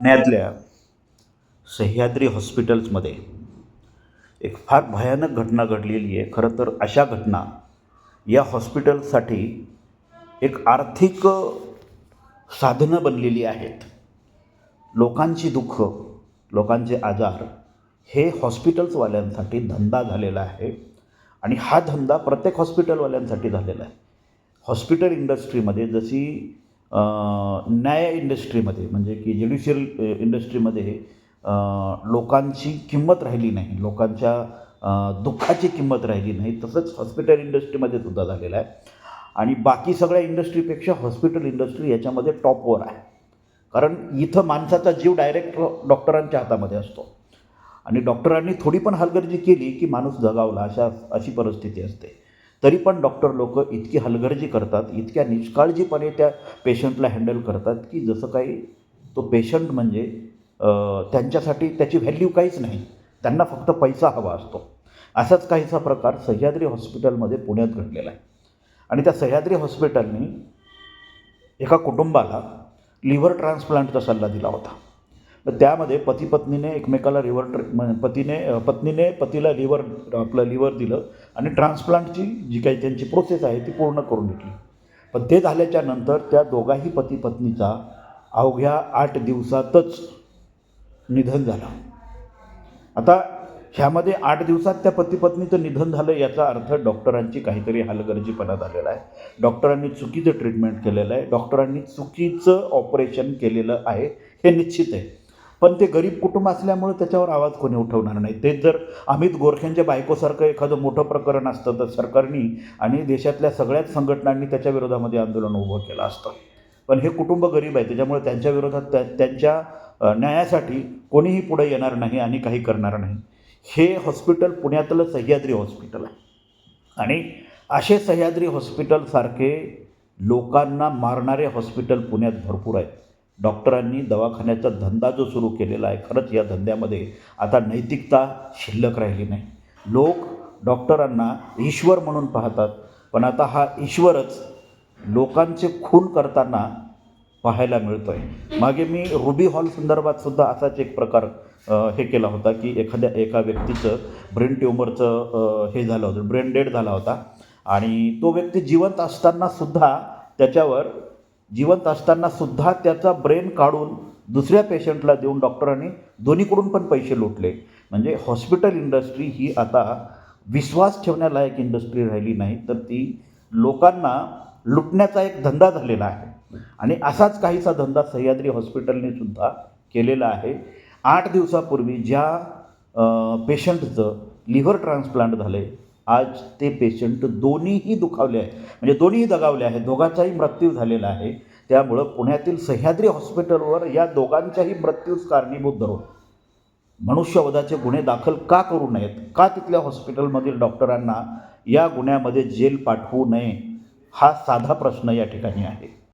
पुण्यातल्या सह्याद्री हॉस्पिटल्समध्ये एक फार भयानक घटना घडलेली आहे. खरं तर अशा घटना या हॉस्पिटलसाठी एक आर्थिक साधनं बनलेली आहेत. लोकांची दुःख लोकांचे आजार हे हॉस्पिटल्सवाल्यांसाठी धंदा झालेला आहे आणि हा धंदा प्रत्येक हॉस्पिटलवाल्यांसाठी झालेला आहे. हॉस्पिटल इंडस्ट्रीमध्ये जशी न्याय इंडस्ट्रीमध्ये म्हणजे की ज्युडिशियल इंडस्ट्रीमध्ये लोकांची किंमत राहिली नाही लोकांच्या दुःखाची किंमत राहिली नाही तसंच हॉस्पिटल इंडस्ट्रीमध्ये सुद्धा झालेलं आहे. आणि बाकी सगळ्या इंडस्ट्रीपेक्षा हॉस्पिटल इंडस्ट्री याच्यामध्ये टॉपवर आहे. कारण इथं माणसाचा जीव डायरेक्ट डॉक्टरांच्या हातामध्ये असतो. आणि डॉक्टरांनी थोडी पण हलगर्जी केली की माणूस जगावला अशा अशी परिस्थिती असते. तरी पण डॉक्टर लोक इतकी हलगर्जी करतात इतक्या निष्काळजीपणे त्या पेशंटला हँडल करतात की जसं काही तो पेशंट म्हणजे त्यांच्यासाठी त्याची व्हॅल्यू काहीच नाही. त्यांना फक्त पैसा हवा असतो. असाच काहीसा प्रकार सह्याद्री हॉस्पिटलमध्ये पुण्यात घडलेला आहे. आणि त्या सह्याद्री हॉस्पिटलनी एका कुटुंबाला लिव्हर ट्रान्सप्लांटचा सल्ला दिला होता. त्यामध्ये पती पत्नीने एकमेकाला लिव्हर ट्र पतीने पत्नीने पतीला लिव्हर आपलं लिव्हर दिलं आणि ट्रान्सप्लांटची जी काही त्यांची प्रोसेस आहे ती पूर्ण करून घेतली. पण ते झाल्याच्यानंतर त्या दोघाही पती पत्नीचा अवघ्या आठ दिवसातच निधन झालं. आता ह्यामध्ये आठ दिवसात त्या पती पत्नीचं निधन झालं याचा अर्थ डॉक्टरांची काहीतरी हलगर्जीपणा झालेला आहे. डॉक्टरांनी चुकीचं ट्रीटमेंट केलेलं आहे. डॉक्टरांनी चुकीचं ऑपरेशन केलेलं आहे हे निश्चित आहे. पण ते गरीब कुटुंब असल्यामुळे त्याच्यावर आवाज कोणी उठवणार नाही. तेच जर अमित गोरख्यांच्या बायकोसारखं एखादं मोठं प्रकरण असतं तर सरकारनी आणि देशातल्या सगळ्याच संघटनांनी त्याच्या विरोधामध्ये आंदोलन उभं केलं असतं. पण हे कुटुंब गरीब आहे त्याच्यामुळे त्यांच्या विरोधात त्या त्यांच्या न्यायासाठी कोणीही पुढे येणार नाही आणि काही करणार नाही. हे हॉस्पिटल पुण्यातलं सह्याद्री हॉस्पिटल आहे. आणि असे सह्याद्री हॉस्पिटलसारखे लोकांना मारणारे हॉस्पिटल पुण्यात भरपूर आहेत. डॉक्टरांनी दवाखान्याचा धंदा जो सुरू केलेला आहे खरंच या धंद्यामध्ये आता नैतिकता शिल्लक राहिली नाही. लोक डॉक्टरांना ईश्वर म्हणून पाहतात पण आता हा ईश्वरच लोकांचे खून करताना पाहायला मिळतो आहे मागे मी रुबी हॉल संदर्भात सुद्धा असाच एक प्रकार हे केला होता की एखाद्या एका व्यक्तीचं ब्रेन ट्युमरचं हे झालं होतं ब्रेन डेड झाला होता. आणि तो व्यक्ती जिवंत असताना सुद्धा त्याच्यावर जिवंत असताना सुद्धा त्याचा ब्रेन काढून दुसऱ्या पेशंटला देऊन डॉक्टरांनी दोन्हीकडून पण पैसे लुटले. म्हणजे हॉस्पिटल इंडस्ट्री ही आता विश्वास ठेवण्यालायक इंडस्ट्री राहिली नाही तर ती लोकांना लुटण्याचा एक धंदा झालेला आहे. आणि असाच काहीसा धंदा सह्याद्री हॉस्पिटलने सुद्धा केलेला आहे. आठ दिवसापूर्वी ज्या पेशंटचं लिव्हर ट्रान्सप्लांट झालं आहे आज ते पेशंट दोन्हीही दुखावले आहे म्हणजे दोन्हीही दगावले आहेत. दोघांचाही मृत्यू झालेला आहे. त्यामुळं पुण्यातील सह्याद्री हॉस्पिटलवर या दोघांच्याही मृत्यूस कारणीभूत धरून मनुष्यवधाचे गुन्हे दाखल का करू नयेत? का तिथल्या हॉस्पिटलमधील डॉक्टरांना या गुन्ह्यामध्ये जेल पाठवू नये? हा साधा प्रश्न या ठिकाणी आहे.